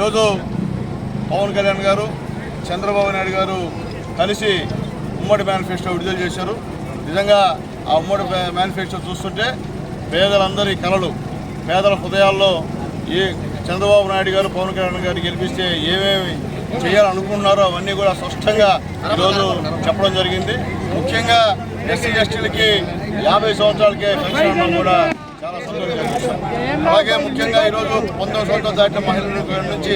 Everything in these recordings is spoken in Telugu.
ఈరోజు పవన్ కళ్యాణ్ గారు చంద్రబాబు నాయుడు గారు కలిసి ఉమ్మడి మేనిఫెస్టో విడుదల చేశారు. నిజంగా ఆ ఉమ్మడి మేనిఫెస్టో చూస్తుంటే పేదలందరి కళలు పేదల హృదయాల్లో ఏ చంద్రబాబు నాయుడు గారు పవన్ కళ్యాణ్ గారు గెలిపిస్తే ఏమేమి చేయాలనుకుంటున్నారో అవన్నీ కూడా స్పష్టంగా ఈరోజు చెప్పడం జరిగింది. ముఖ్యంగా ఎస్సీ ఎస్టీలకి యాభై సంవత్సరాలకే పెన్షన్ కూడా అలాగే ముఖ్యంగా ఈరోజు పంతొమ్మిది సంవత్సరాలు దాటిన మహిళల నుంచి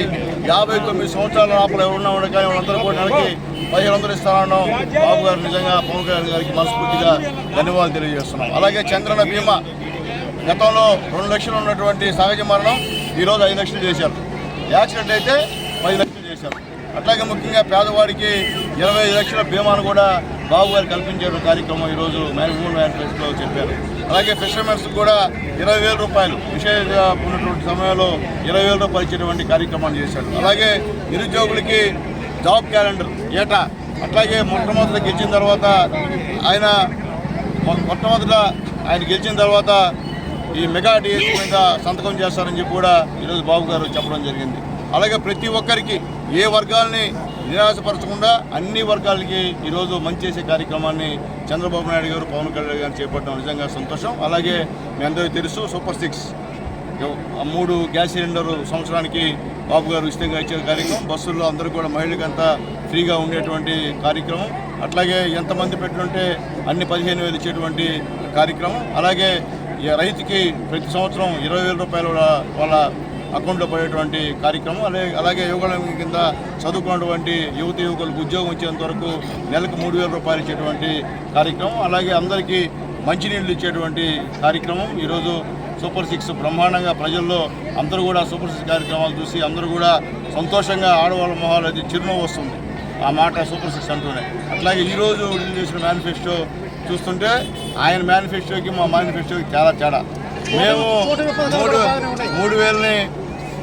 యాభై తొమ్మిది సంవత్సరాల లోపల ఎవరున్నా ఉండగా వాళ్ళందరూ కూడా నెలకి పదిహేను వందలు ఇస్తానడం బాబు గారు నిజంగా పవన్ కళ్యాణ్ గారికి మనస్ఫూర్తిగా ధన్యవాదాలు తెలియజేస్తున్నాం. అలాగే చంద్రన బీమా గతంలో రెండు లక్షలు ఉన్నటువంటి సహజ మరణం ఈరోజు ఐదు లక్షలు చేశారు. యాక్సిడెంట్ అయితే పది లక్షలు చేశారు. అట్లాగే ముఖ్యంగా పేదవాడికి ఇరవై ఐదు లక్షల బీమాను కూడా బాబు గారు కల్పించే కార్యక్రమం ఈరోజు మేనేజ్మెంట్ మేనిఫెస్టోలో చెప్పారు. అలాగే ఫిషర్మెన్స్ కూడా ఇరవై వేల రూపాయలు విశేష ఉన్నటువంటి సమయంలో ఇరవై వేల రూపాయలు ఇచ్చేటువంటి కార్యక్రమాన్ని చేశాడు అలాగే నిరుద్యోగులకి జాబ్ క్యాలెండర్ ఏటా అట్లాగే మొట్టమొదటి గెలిచిన తర్వాత ఆయన మొట్టమొదట ఆయన గెలిచిన తర్వాత ఈ మెగా డిఎస్ మీద సంతకం చేస్తారని చెప్పి కూడా ఈరోజు బాబు గారు చెప్పడం జరిగింది. అలాగే ప్రతి ఒక్కరికి ఏ వర్గాల్ని నిరాశపరచకుండా అన్ని వర్గాలకి ఈరోజు మంచి చేసే కార్యక్రమాన్ని చంద్రబాబు నాయుడు గారు పవన్ కళ్యాణ్ గారు చేపట్టడం నిజంగా సంతోషం. అలాగే మీ అందరికీ తెలుసు సూపర్ సిక్స్ మూడు గ్యాస్ సిలిండర్ సంవత్సరానికి బాబు గారు ఉచితంగా ఇచ్చే కార్యక్రమం. బస్సుల్లో అందరూ కూడా మహిళలకంతా ఫ్రీగా ఉండేటువంటి కార్యక్రమం. అట్లాగే ఎంతమంది పెట్టుంటే అన్ని పదిహేను వేలు ఇచ్చేటువంటి కార్యక్రమం. అలాగే ఈ రైతుకి ప్రతి సంవత్సరం ఇరవై వేల రూపాయలు వాళ్ళ అకౌంట్లో పడేటువంటి కార్యక్రమం. అలాగే అలాగే యువకుల కింద చదువుకున్నటువంటి యువత యువకులకు ఉద్యోగం ఇచ్చేంత వరకు నెలకు మూడు వేల రూపాయలు ఇచ్చేటువంటి కార్యక్రమం. అలాగే అందరికీ మంచినీళ్ళు ఇచ్చేటువంటి కార్యక్రమం. ఈరోజు సూపర్ సిక్స్ బ్రహ్మాండంగా ప్రజల్లో అందరూ కూడా సూపర్ సిక్స్ కార్యక్రమాలు చూసి అందరూ కూడా సంతోషంగా ఆడవాళ్ళ మొహాలు అది చిరునవ్వు వస్తుంది. ఆ మాట సూపర్ సిక్స్ అంటూనే. అట్లాగే ఈరోజు విడుదల చేసిన మేనిఫెస్టో చూస్తుంటే ఆయన మేనిఫెస్టోకి మా మేనిఫెస్టోకి చాలా తేడా. మేము మూడు మూడు వేలని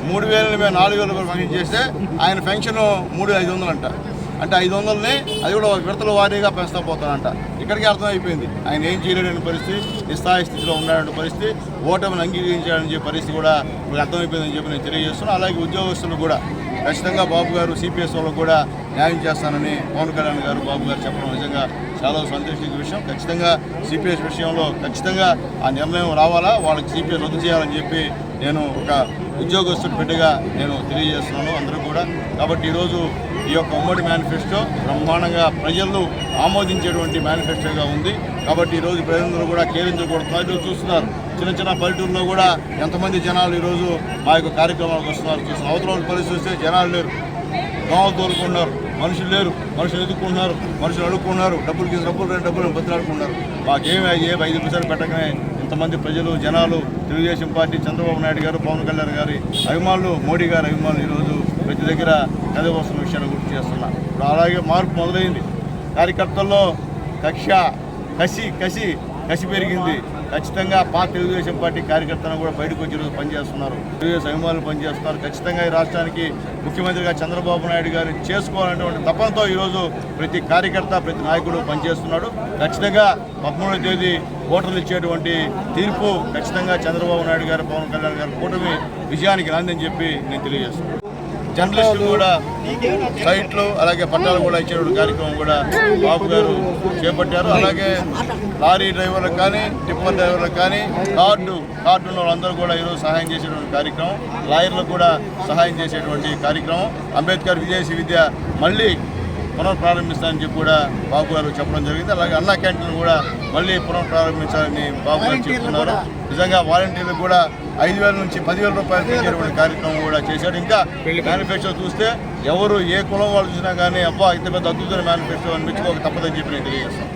మూడు వేలని మేము నాలుగు వేల రూపాయలు ఫంక్షన్ చేస్తే ఆయన పెన్షన్ మూడు ఐదు వందలు అంట అంటే ఐదు వందలని అది కూడా విడతల వారీగా పెంచుతా పోతానంట ఇక్కడికి అర్థమైపోయింది. ఆయన ఏం చేయలేని పరిస్థితి నిస్థాయి స్థితిలో ఉన్నాడనే పరిస్థితి ఓటమిని అంగీకరించాలని చెప్పే పరిస్థితి కూడా మీకు అర్థమైపోయిందని చెప్పి నేను తెలియజేస్తున్నాను. అలాగే ఉద్యోగస్తులు కూడా ఖచ్చితంగా బాబు గారు సిపిఎస్ వాళ్ళకు కూడా న్యాయం చేస్తానని పవన్ కళ్యాణ్ గారు బాబు గారు చెప్పడం నిజంగా చాలా సంతోషించే విషయం. ఖచ్చితంగా సిపిఎస్ విషయంలో ఖచ్చితంగా ఆ నిర్ణయం రావాలా? వాళ్ళకి సిపిఎస్ రద్దు చేయాలని చెప్పి నేను ఒక ఉద్యోగస్తుడి బిడ్డగా నేను తెలియజేస్తున్నాను అందరూ కూడా. కాబట్టి ఈరోజు ఈ యొక్క ఉమ్మడి మేనిఫెస్టో బ్రహ్మాండంగా ప్రజలు ఆమోదించేటువంటి మేనిఫెస్టోగా ఉంది. కాబట్టి ఈరోజు ప్రజలందరూ కూడా కేరించకూడదు ఈరోజు చూస్తున్నారు. చిన్న చిన్న పల్లెటూరులో కూడా ఎంతమంది జనాలు ఈరోజు మా యొక్క కార్యక్రమాలకు వస్తున్నారు. చూస్తున్నారు. అవతల పరిస్థితి వస్తే జనాలు లేరు. దోమలు తోలుకున్నారు మనుషులు లేరు. మనుషులు ఎదుర్కొంటున్నారు. మనుషులు అడుక్కున్నారు డబ్బులు తీసి డబ్బులు రెండు డబ్బులు బతులాడుకున్నారు మాకేమి ఏ ఐదు నిమిషాలు పెట్టకనే కొంతమంది ప్రజలు జనాలు తెలుగుదేశం పార్టీ చంద్రబాబు నాయుడు గారు పవన్ కళ్యాణ్ గారి అభిమానులు మోడీ గారి అభిమానులు ఈరోజు ప్రతి దగ్గర కథ వస్తున్న విషయాన్ని గుర్తు చేస్తున్నా. ఇప్పుడు అలాగే మార్పు మొదలైంది. కార్యకర్తల్లో కక్ష కసి కసి కసి పెరిగింది. ఖచ్చితంగా పాత తెలుగుదేశం పార్టీ కార్యకర్తలను కూడా బయటకు వచ్చి రోజు పనిచేస్తున్నారు. తెలుగుదేశం అభిమానులు పనిచేస్తున్నారు. ఖచ్చితంగా ఈ రాష్ట్రానికి ముఖ్యమంత్రిగా చంద్రబాబు నాయుడు గారు చేసుకోవాలనేటువంటి తపనతో ఈరోజు ప్రతి కార్యకర్త ప్రతి నాయకుడు పనిచేస్తున్నాడు. ఖచ్చితంగా పదమూడవ తేదీ ఓటర్లు ఇచ్చేటువంటి తీర్పు ఖచ్చితంగా చంద్రబాబు నాయుడు గారు పవన్ కళ్యాణ్ గారి కూటమి విజయానికి రాందని చెప్పి నేను తెలియజేస్తున్నాను. జర్నలిస్టులు కూడా సైట్లు అలాగే పట్టాలు కూడా ఇచ్చేటువంటి కార్యక్రమం కూడా బాబు గారు చేపట్టారు. అలాగే లారీ డ్రైవర్లకు కానీ టిప్పర్ డ్రైవర్లకు కానీ కార్డు కార్డు ఉన్న వాళ్ళందరూ కూడా ఈరోజు సహాయం చేసేటువంటి కార్యక్రమం లాయర్లకు కూడా సహాయం చేసేటువంటి కార్యక్రమం. అంబేద్కర్ విదేశీ విద్య మళ్ళీ పునఃప్రారంభిస్తానని చెప్పి కూడా బాబు గారు చెప్పడం జరిగింది. అలాగే అన్నా క్యాంటీన్ కూడా మళ్ళీ పునఃప్రారంభించాలని బాబు గారు చెప్తున్నారు. నిజంగా వాలంటీర్లకు కూడా ఐదు వేల నుంచి పదివేల రూపాయలు పెంచేటువంటి కార్యక్రమం కూడా చేశారు ఇంకా మేనిఫెస్టో చూస్తే ఎవరు ఏ కులం వాళ్ళు చూసినా కానీ అబ్బా ఇంత పెద్ద అద్భుతమైన మేనిఫెస్టో అని మెచ్చుకోక తప్పదని చెప్పి నేను తెలియజేస్తాను.